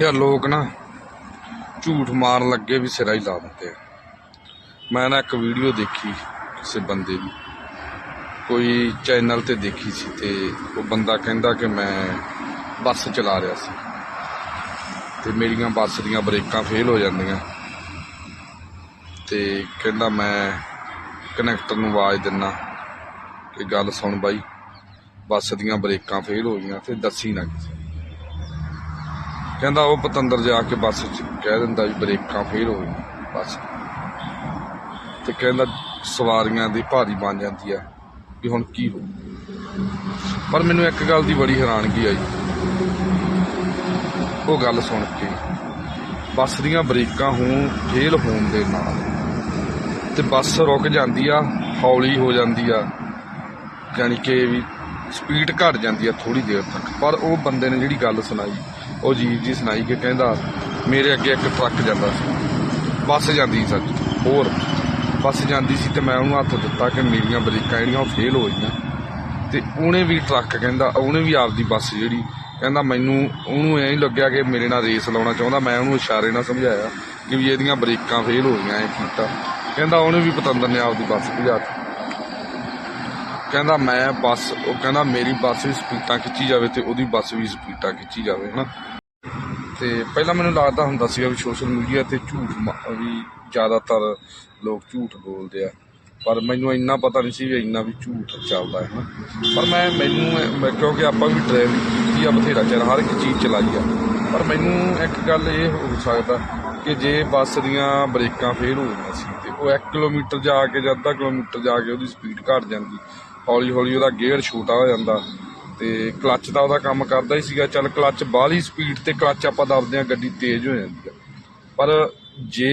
ਯਾਰ ਲੋਕ ਨਾ ਝੂਠ ਮਾਰਨ ਲੱਗੇ ਵੀ ਸਿਰਾ ਹੀ ਲਾ ਦਿੰਦੇ ਆ। ਮੈਂ ਨਾ ਇੱਕ ਵੀਡੀਓ ਦੇਖੀ ਕਿਸੇ ਬੰਦੇ ਦੀ। ਕੋਈ ਚੈਨਲ ਤੇ ਦੇਖੀ ਸੀ ਤੇ ਉਹ ਬੰਦਾ ਕਹਿੰਦਾ ਕਿ ਮੈਂ ਬੱਸ ਚਲਾ ਰਿਹਾ ਸੀ। ਤੇ ਮੇਰੀਆਂ ਬੱਸ ਦੀਆਂ ਬ੍ਰੇਕਾਂ ਫੇਲ ਹੋ ਜਾਂਦੀਆਂ। ਤੇ ਕਹਿੰਦਾ ਮੈਂ ਕਨੈਕਟਰ ਨੂੰ ਆਵਾਜ਼ ਦਿੰਨਾ ਕਿ ਗੱਲ ਸੁਣ ਬਾਈ, ਬੱਸ ਦੀਆਂ ਬ੍ਰੇਕਾਂ ਫੇਲ ਹੋ ਗਈਆਂ ਤੇ ਦੱਸੀ ਨਾ ਕਿਸੇ। ਕਹਿੰਦਾ ਉਹ ਪਤੰਦਰ ਜਾ ਕੇ ਬੱਸ 'ਚ ਕਹਿ ਦਿੰਦਾ ਵੀ ਬ੍ਰੇਕਾਂ ਫੇਲ ਹੋ ਗਈਆਂ, ਬੱਸ ਤੇ ਕਹਿੰਦਾ ਸਵਾਰੀਆਂ ਦੀ ਭਾਰੀ ਬਣ ਜਾਂਦੀ ਆ ਵੀ ਹੁਣ ਕੀ ਹੋ ਪਰ ਮੈਨੂੰ ਇੱਕ ਗੱਲ ਦੀ ਬੜੀ ਹੈਰਾਨਗੀ ਆਈ। ਉਹ ਗੱਲ ਸੁਣ ਕੇ ਬੱਸ ਦੀਆਂ ਬ੍ਰੇਕਾਂ ਹੋਣ ਫੇਲ ਹੋਣ ਦੇ ਨਾਲ ਤੇ ਬੱਸ ਰੁਕ ਜਾਂਦੀ ਆ, ਹੌਲੀ ਹੋ ਜਾਂਦੀ ਆ, ਯਾਨੀ ਕਿ ਵੀ ਸਪੀਡ ਘਟ ਜਾਂਦੀ ਆ ਥੋੜੀ ਦੇਰ ਤੱਕ। ਪਰ ਉਹ ਬੰਦੇ ਨੇ ਜਿਹੜੀ ਗੱਲ ਸੁਣਾਈ ਉਹ ਜੀਵ ਜੀ ਸੁਣਾਈ ਕਿ ਕਹਿੰਦਾ, ਮੇਰੇ ਅੱਗੇ ਇੱਕ ਟਰੱਕ ਜਾਂਦਾ ਸੀ। ਬੱਸ ਜਾਂਦੀ ਸੀ ਸੱਚ, ਹੋਰ। ਬੱਸ ਜਾਂਦੀ ਸੀ ਤੇ ਮੈਂ ਉਹਨੂੰ ਹੱਥ ਦਿੱਤਾ ਕਿ ਮੇਰੀਆਂ ਬ੍ਰੇਕਾਂ ਜਿਹੜੀਆਂ ਉਹ ਫੇਲ ਹੋ ਗਈਆਂ। ਤੇ ਉਹਨੇ ਵੀ ਟਰੱਕ ਕਹਿੰਦਾ, ਉਹਨੇ ਵੀ ਆਪਦੀ ਬੱਸ ਜਿਹੜੀ, ਕਹਿੰਦਾ ਮੈਨੂੰ ਉਹਨੂੰ ਐਂ ਲੱਗਿਆ ਕਿ ਮੇਰੇ ਨਾਲ ਰੇਸ ਲਾਉਣਾ ਚਾਹੁੰਦਾ, ਮੈਂ ਉਹਨੂੰ ਇਸ਼ਾਰੇ ਨਾਲ ਸਮਝਾਇਆ ਕਿ ਵੀ ਇਹਦੀਆਂ ਬ੍ਰੇਕਾਂ ਫੇਲ ਹੋ ਗਈਆਂ ਐ ਕੀਤਾ ਕਹਿੰਦਾ ਉਹਨੇ ਵੀ ਪਤੰਦਰ ਨੇ ਆਪਦੀ ਬੱਸ ਭਜਾਤੀ ਕਹਿੰਦਾ ਮੈਂ ਬੱਸ, ਉਹ ਕਹਿੰਦਾ ਮੇਰੀ ਬੱਸ ਵੀ ਸਪੀਡਾਂ ਖਿੱਚੀ ਜਾਵੇ ਤੇ ਉਹਦੀ ਬੱਸ ਵੀ ਸਪੀਡਾਂ ਖਿੱਚੀ ਜਾਵੇ, ਹਨਾ? ਤੇ ਪਹਿਲਾਂ ਮੈਨੂੰ ਲੱਗਦਾ ਹੁੰਦਾ ਸੀਗਾ ਵੀ ਸੋਸ਼ਲ ਮੀਡੀਆ ਤੇ ਝੂਠ ਵੀ ਜ਼ਿਆਦਾਤਰ ਲੋਕ ਝੂਠ ਬੋਲਦੇ ਆ। ਪਰ ਮੈਨੂੰ ਇੰਨਾ ਪਤਾ ਨਹੀਂ ਸੀ ਵੀ ਇੰਨਾ ਵੀ ਝੂਠ ਚੱਲਦਾ ਹੈ, ਹਨਾ? ਪਰ ਮੈਂ, ਮੈਨੂੰ ਕਿਉਂਕਿ ਆਪਾਂ ਵੀ ਡਰਾਈਵਿੰਗ ਕੀਤੀ ਆ, ਬਥੇਰਾ ਚਿਰ ਹਰ ਇੱਕ ਚੀਜ਼ ਚਲਾਈ ਆ। ਪਰ ਮੈਨੂੰ ਇੱਕ ਗੱਲ ਇਹ ਹੋ ਸਕਦਾ ਕਿ ਜੇ ਬੱਸ ਦੀਆਂ ਬ੍ਰੇਕਾਂ ਫੇਲ ਹੋ ਗਈਆਂ ਸੀ ਤੇ ਉਹ 1 ਕਿਲੋਮੀਟਰ ਜਾ ਕੇ ਜਾਂ ਅੱਧਾ ਕਿਲੋਮੀਟਰ ਜਾ ਕੇ ਉਹਦੀ ਸਪੀਡ ਘਟ ਜਾਂਦੀ ਹੌਲੀ ਹੌਲੀ ਉਹਦਾ ਗੇਅਰ ਛੋਟਾ ਹੋ ਜਾਂਦਾ ਤੇ ਕਲੱਚ ਦਾ ਉਹਦਾ ਕੰਮ ਕਰਦਾ ਹੀ ਸੀਗਾ। ਚੱਲ ਕਲੱਚ ਬਾਹਲੀ ਸਪੀਡ ਤੇ ਕਲੱਚ ਆਪਾਂ ਦੱਬਦੇ ਆ ਗੱਡੀ ਤੇਜ਼ ਹੋ ਜਾਂਦੀ ਆ। ਪਰ ਜੇ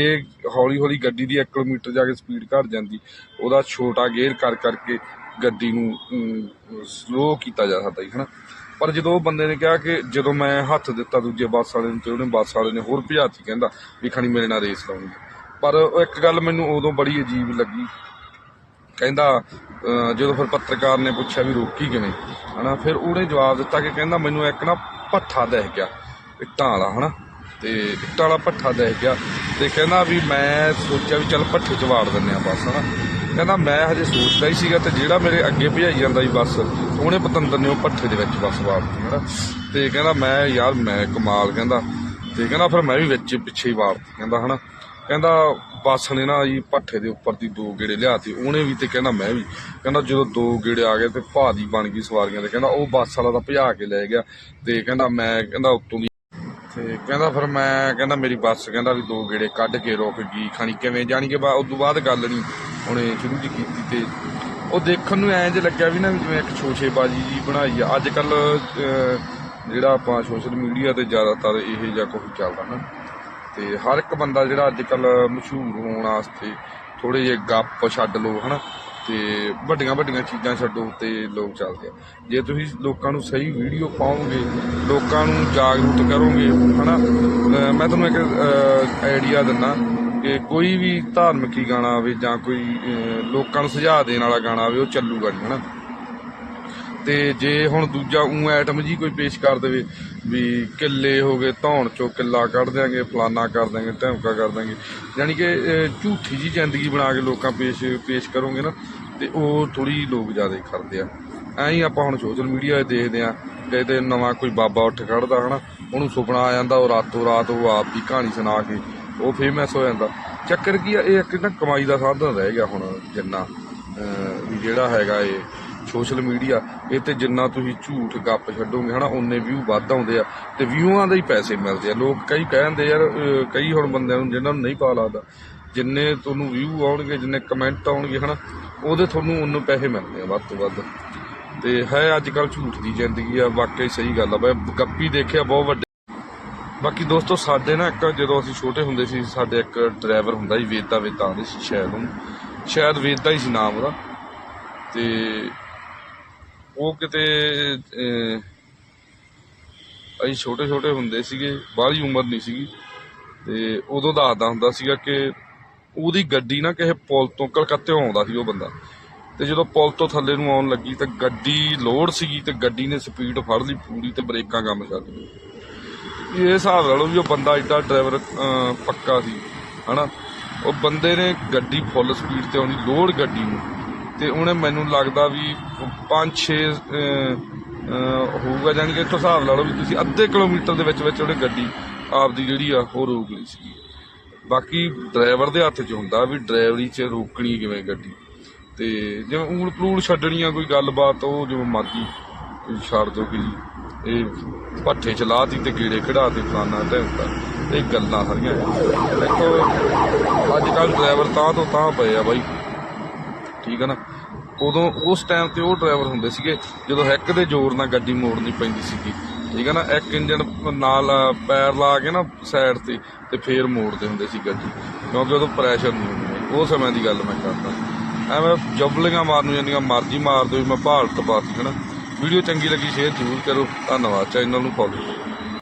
ਹੌਲੀ ਹੌਲੀ ਗੱਡੀ ਦੀ 1 ਕਿਲੋਮੀਟਰ ਜਾ ਕੇ ਸਪੀਡ ਘਟ ਜਾਂਦੀ, ਉਹਦਾ ਛੋਟਾ ਗੇਅਰ ਕਰ ਕਰਕੇ ਗੱਡੀ ਨੂੰ ਸਲੋ ਕੀਤਾ ਜਾ ਸਕਦਾ ਹੈ ਹਨਾ। ਪਰ ਜਦੋਂ ਉਹ ਬੰਦੇ ਨੇ ਕਿਹਾ ਕਿ ਜਦੋਂ ਮੈਂ ਹੱਥ ਦਿੱਤਾ ਦੂਜੇ ਬੱਸ ਵਾਲੇ ਨੂੰ ਤੇ ਉਹਨੇ ਬੱਸ ਵਾਲੇ ਨੇ ਹੋਰ ਭਜਾਤੀ ਕਹਿੰਦਾ ਵੀ ਖਣੀ ਮੇਰੇ ਨਾਲ ਰੇਸ ਲਾਉਣੀ ਪਰ ਉਹ ਇੱਕ ਗੱਲ ਮੈਨੂੰ ਉਦੋਂ ਬੜੀ ਅਜੀਬ ਲੱਗੀ। ਕਹਿੰਦਾ ਜਦੋਂ ਫਿਰ ਪੱਤਰਕਾਰ ਨੇ ਪੁੱਛਿਆ ਵੀ ਰੋਕੀ ਕਿਵੇਂ ਹਨਾ, ਫਿਰ ਉਹਨੇ ਜਵਾਬ ਦਿੱਤਾ ਕਿ ਕਹਿੰਦਾ ਮੈਨੂੰ ਇੱਕ ਨਾ ਭੱਠਾ ਦਿਖ ਗਿਆ, ਇੱਟਾਂ ਵਾਲਾ, ਹਨਾ। ਤੇ ਇੱਟਾਂ ਵਾਲਾ ਭੱਠਾ ਦਿਖ ਗਿਆ ਤੇ ਕਹਿੰਦਾ ਵੀ ਮੈਂ ਸੋਚਿਆ ਵੀ ਚੱਲ ਭੱਠੇ ਚ ਵਾੜ ਦਿੰਨੇ ਆ ਬੱਸ, ਹਨਾ। ਕਹਿੰਦਾ ਮੈਂ ਹਜੇ ਸੋਚਦਾ ਹੀ ਸੀਗਾ ਤੇ ਜਿਹੜਾ ਮੇਰੇ ਅੱਗੇ ਭਜਾਈ ਜਾਂਦਾ ਸੀ ਬੱਸ, ਉਹਨੇ ਪਤੰਦਰ ਨੇ ਉਹ ਭੱਠੇ ਦੇ ਵਿੱਚ ਬੱਸ ਵਾੜਤੀ ਹਨਾ। ਤੇ ਕਹਿੰਦਾ ਮੈਂ, ਯਾਰ ਮੈਂ ਕਮਾਲ, ਕਹਿੰਦਾ। ਤੇ ਕਹਿੰਦਾ, ਫਿਰ ਮੈਂ ਵੀ ਵਿੱਚ ਪਿੱਛੇ ਹੀ ਵਾੜਤੀ ਕਹਿੰਦਾ, ਹਨਾ। ਕਹਿੰਦਾ ਬੱਸ ਨੇ ਨਾ ਜੀ ਭੱਠੇ ਦੇ ਉੱਪਰ ਦੀ ਦੋ ਗੇੜੇ ਲਿਆਤੀ, ਉਹਨੇ ਵੀ ਤੇ ਕਹਿੰਦਾ ਮੈਂ ਵੀ। ਕਹਿੰਦਾ ਜਦੋਂ ਦੋ ਗੇੜੇ ਆ ਗਏ ਤੇ ਭਾਦੀ ਬਣ ਗਈ ਸਵਾਰੀਆਂ ਦੇ ਕਹਿੰਦਾ ਉਹ ਬੱਸ ਵਾਲਾ ਤਾਂ ਭਜਾ ਕੇ ਲੈ ਗਿਆ ਤੇ ਕਹਿੰਦਾ ਮੈਂ, ਕਹਿੰਦਾ ਉੱਤੋਂ ਦੀ ਤੇ ਕਹਿੰਦਾ ਫਿਰ ਮੈਂ, ਕਹਿੰਦਾ ਮੇਰੀ ਬੱਸ ਕਹਿੰਦਾ ਵੀ ਦੋ ਗੇੜੇ ਕੱਢ ਕੇ ਰੁਕ ਗਈ, ਖਾਣੀ ਕਿਵੇਂ ਜਾਣੀ ਕਿ ਬਾ ਤੋਂ ਬਾਅਦ ਗੱਲ ਨਹੀਂ ਉਹਨੇ ਸ਼ੁਰੂ ਦੀ ਕੀਤੀ ਤੇ ਉਹ ਦੇਖਣ ਨੂੰ ਐਂ ਜਿਹਾ ਲੱਗਿਆ ਵੀ ਨਾ ਵੀ ਜਿਵੇਂ ਇੱਕ ਛੋਛੇਬਾਜੀ ਜੀ ਬਣਾਈ ਆ। ਅੱਜ ਕੱਲ ਜਿਹੜਾ ਆਪਾਂ ਸੋਸ਼ਲ ਮੀਡੀਆ ਤੇ ਜ਼ਿਆਦਾਤਰ ਇਹ ਜਿਹਾ ਕੁਝ ਚੱਲਦਾ ਨਾ। ਤੇ ਹਰ ਇੱਕ ਬੰਦਾ ਜਿਹੜਾ ਅੱਜ ਕੱਲ ਮਸ਼ਹੂਰ ਹੋਣ ਵਾਸਤੇ ਥੋੜੇ ਜਿਹੇ ਗੱਪ ਛੱਡ ਲਓ, ਹਨਾ? ਤੇ ਵੱਡੀਆਂ ਵੱਡੀਆਂ ਚੀਜ਼ਾਂ ਛੱਡੋ ਤੇ ਲੋਕ ਚੱਲਦੇ ਆ। ਜੇ ਤੁਸੀਂ ਲੋਕਾਂ ਨੂੰ ਸਹੀ ਵੀਡੀਓ ਪਾਓਗੇ, ਲੋਕਾਂ ਨੂੰ ਜਾਗਰੂਕ ਕਰੋਗੇ, ਹਨਾ? ਅਹ ਮੈਂ ਤੁਹਾਨੂੰ ਇੱਕ ਆਈਡੀਆ ਦਿੰਦਾ ਕਿ ਕੋਈ ਵੀ ਧਾਰਮਿਕ ਗਾਣਾ ਆਵੇ ਜਾਂ ਕੋਈ ਲੋਕਾਂ ਨੂੰ ਸੁਝਾਅ ਦੇਣ ਵਾਲਾ ਗਾਣਾ ਆਵੇ, ਉਹ ਚੱਲੂਗਾ ਨਹੀਂ ਹਨਾ? ਤੇ ਜੇ ਹੁਣ ਦੂਜਾ ਉਂ ਐਟਮ ਜੀ ਕੋਈ ਪੇਸ਼ ਕਰ ਦੇਵੇ ਵੀ ਕਿੱਲੇ ਹੋ ਗਏ, ਧੌਣ ਚੋਂ ਕਿੱਲਾ ਕੱਢ ਦਿਆਂਗੇ, ਫਲਾਨਾ ਕਰ ਦਿਆਂਗੇ ਧਮਕਾ ਕਰ ਦਿਆਂਗੇ। ਯਾਨੀ ਕਿ ਝੂਠੀ ਜੀ ਜ਼ਿੰਦਗੀ ਬਣਾ ਕੇ ਲੋਕਾਂ ਪੇਸ਼ ਪੇਸ਼ ਕਰੋਗੇ ਨਾ, ਤੇ ਉਹ ਥੋੜੀ ਲੋਕ ਜ਼ਿਆਦਾ ਕਰਦੇ ਆ। ਐਂ ਹੀ ਆਪਾਂ ਹੁਣ ਸੋਸ਼ਲ ਮੀਡੀਆ 'ਤੇ ਦੇਖਦੇ ਆ ਕਿ ਤੇ ਨਵਾਂ ਕੋਈ ਬਾਬਾ ਉੱਠ ਖੜਦਾ, ਹਨਾ, ਉਹਨੂੰ ਸੁਪਨਾ ਆ ਜਾਂਦਾ, ਉਹ ਰਾਤੋਂ ਰਾਤ ਉਹ ਆਪ ਦੀ ਕਹਾਣੀ ਸੁਣਾ ਕੇ ਉਹ ਫੇਮਸ ਹੋ ਜਾਂਦਾ। ਚੱਕਰ ਕੀ ਆ, ਇਹ ਇੱਕ ਨਾ ਕਮਾਈ ਦਾ ਸਾਧਨ ਰਹਿ ਗਿਆ ਹੁਣ ਜਿੰਨਾ ਵੀ ਜਿਹੜਾ ਹੈਗਾ ਇਹ। ਸੋਸ਼ਲ ਮੀਡੀਆ, ਇਹ ਤੇ ਜਿੰਨਾ ਤੁਸੀਂ ਝੂਠ ਗੱਪ ਛੱਡੋਗੇ, ਹਨਾ ਉਨੇ ਵਿਊ ਵੱਧ ਆਉਂਦੇ ਆ ਤੇ ਵਿਊਆਂ ਦਾ ਹੀ ਪੈਸੇ ਮਿਲਦੇ ਆ। ਲੋਕ ਕਈ ਕਹਿੰਦੇ ਯਾਰ ਕਈ ਹੁਣ ਬੰਦਿਆਂ ਨੂੰ ਜਿਨ੍ਹਾਂ ਨੂੰ ਨਹੀਂ ਪਾ ਲੱਗਦਾ, ਜਿੰਨੇ ਤੁਹਾਨੂੰ ਵਿਊ ਆਉਣਗੇ, ਜਿੰਨੇ ਕਮੈਂਟ ਆਉਣਗੇ, ਹਨਾ, ਉਹਦੇ ਤੁਹਾਨੂੰ ਉਹਨੂੰ ਪੈਸੇ ਮਿਲਦੇ ਆ ਵੱਧ ਤੋਂ ਵੱਧ। ਤੇ ਹੈ ਅੱਜ ਕੱਲ ਝੂਠ ਦੀ ਜ਼ਿੰਦਗੀ ਆ, ਵਾਕਈ ਸਹੀ ਗੱਲ ਆ। ਬਈ ਗੱਪੀ ਦੇਖਿਆ, ਬਹੁਤ ਵੱਡੇ। ਬਾਕੀ ਦੋਸਤੋ, ਸਾਡੇ ਨਾ ਇੱਕ, ਜਦੋਂ ਅਸੀਂ ਛੋਟੇ ਹੁੰਦੇ ਸੀ, ਸਾਡੇ ਇੱਕ ਡਰਾਈਵਰ ਹੁੰਦਾ ਸੀ ਵੇਦਾ ਵੇਦਾ ਆਉਂਦੇ ਸੀ ਸ਼ਾਇਦ ਉਹਨੂੰ। ਸ਼ਾਇਦ ਵੇਦਾ ਹੀ ਸੀ ਨਾਮ ਉਹਦਾ। ਤੇ ਉਹ ਕਿਤੇ ਅਸੀਂ ਛੋਟੇ ਛੋਟੇ ਹੁੰਦੇ ਸੀਗੇ, ਬਾਹਲੀ ਉਮਰ ਨਹੀਂ ਸੀਗੀ। ਤੇ ਉਦੋਂ ਦਾ ਆਦਾ ਹੁੰਦਾ ਸੀਗਾ ਕਿ ਉਹਦੀ ਗੱਡੀ ਨਾ ਕਿਸੇ ਪੁਲ ਤੋਂ ਕਲਕੱਤੇ ਆਉਂਦਾ ਸੀ ਉਹ ਬੰਦਾ। ਤੇ ਜਦੋਂ ਪੁਲ ਤੋਂ ਥੱਲੇ ਨੂੰ ਆਉਣ ਲੱਗੀ ਤਾਂ ਗੱਡੀ ਲੋਡ ਸੀਗੀ ਤੇ ਗੱਡੀ ਨੇ ਸਪੀਡ ਫੜ ਲਈ ਪੂਰੀ ਤੇ ਬ੍ਰੇਕਾਂ ਕੰਮ ਛੱਡ ਗਈ ਇਹ ਹਿਸਾਬ ਲਾ ਲਓ ਵੀ ਉਹ ਬੰਦਾ ਏਡਾ ਡਰਾਈਵਰ ਪੱਕਾ ਸੀ, ਹਨਾ? ਉਹ ਬੰਦੇ ਨੇ ਗੱਡੀ ਫੁੱਲ ਸਪੀਡ ਤੇ ਆਉਣੀ, ਲੋਡ ਗੱਡੀ ਨੂੰ। ਤੇ ਉਹਨੇ ਮੈਨੂੰ ਲੱਗਦਾ ਵੀ 5-6 ਹੋਊਗਾ, ਜਾਣੀ ਕਿ ਹਿਸਾਬ ਲਾ ਲਓ ਵੀ ਤੁਸੀਂ ਅੱਧੇ ਕਿਲੋਮੀਟਰ ਦੇ ਵਿੱਚ ਵਿੱਚ ਉਹਨੇ ਗੱਡੀ ਆਪਦੀ ਜਿਹੜੀ ਆ, ਉਹ ਰੋਕ ਲਈ ਸੀ ਬਾਕੀ ਡਰਾਈਵਰ ਦੇ ਹੱਥ 'ਚ ਹੁੰਦਾ ਵੀ ਡਰਾਈਵਰੀ 'ਚ ਰੋਕਣੀ ਕਿਵੇਂ ਗੱਡੀ। ਤੇ ਜਿਵੇਂ ਊਲ ਪਲੂਲ ਛੱਡਣੀ ਆ ਕੋਈ ਗੱਲਬਾਤ, ਉਹ ਜਿਵੇਂ ਮਰਜ਼ੀ ਕੋਈ ਛੱਡ ਦੋ ਕਿ ਇਹ ਭੱਠੇ ਚ ਲਾਤੀ ਤੇ ਕੀੜੇ ਖੜਾ ਤੇ ਫਲਾਨਾ ਢੈਂਦਾ ਇਹ ਗੱਲਾਂ ਸਾਰੀਆਂ। ਦੇਖੋ ਅੱਜ ਕੱਲ ਡਰਾਈਵਰ ਤਾਂ ਤੋਂ ਤਾਂ ਪਏ ਆ ਬਾਈ। ਠੀਕ ਹੈ ਨਾ? ਉਦੋਂ ਉਸ ਟਾਈਮ ਤੇ ਉਹ ਡਰਾਈਵਰ ਹੁੰਦੇ ਸੀਗੇ, ਜਦੋਂ ਹੈਕ ਦੇ ਜ਼ੋਰ ਨਾਲ ਗੱਡੀ ਮੋੜਨੀ ਪੈਂਦੀ ਸੀਗੀ, ਠੀਕ ਹੈ ਨਾ? ਇੱਕ ਇੰਜਨ ਨਾਲ ਪੈਰ ਲਾ ਕੇ ਨਾ ਸਾਈਡ ਤੇ ਤੇ ਫੇਰ ਮੋੜਦੇ ਹੁੰਦੇ ਸੀ ਗੱਡੀ, ਕਿਉਂਕਿ ਉਦੋਂ ਪ੍ਰੈਸ਼ਰ ਨਹੀਂ ਹੁੰਦਾ। ਉਹ ਸਮੇਂ ਦੀ ਗੱਲ ਮੈਂ ਕਰਦਾ। ਐਵੇਂ ਜਬਲੀਆਂ ਮਾਰਨ ਨੂੰ ਜਾਂਦੀਆਂ ਮਰਜ਼ੀ ਮਾਰ ਦਿਓ ਮੈਂ ਭਾਰਤ ਪਾਤੀ, ਹੈ ਨਾ? ਵੀਡੀਓ ਚੰਗੀ ਲੱਗੀ ਸ਼ੇਅਰ ਜ਼ਰੂਰ ਕਰੋ। ਧੰਨਵਾਦ ਚੈਨਲ ਨੂੰ ਫੋਲੋ ਕਰੋ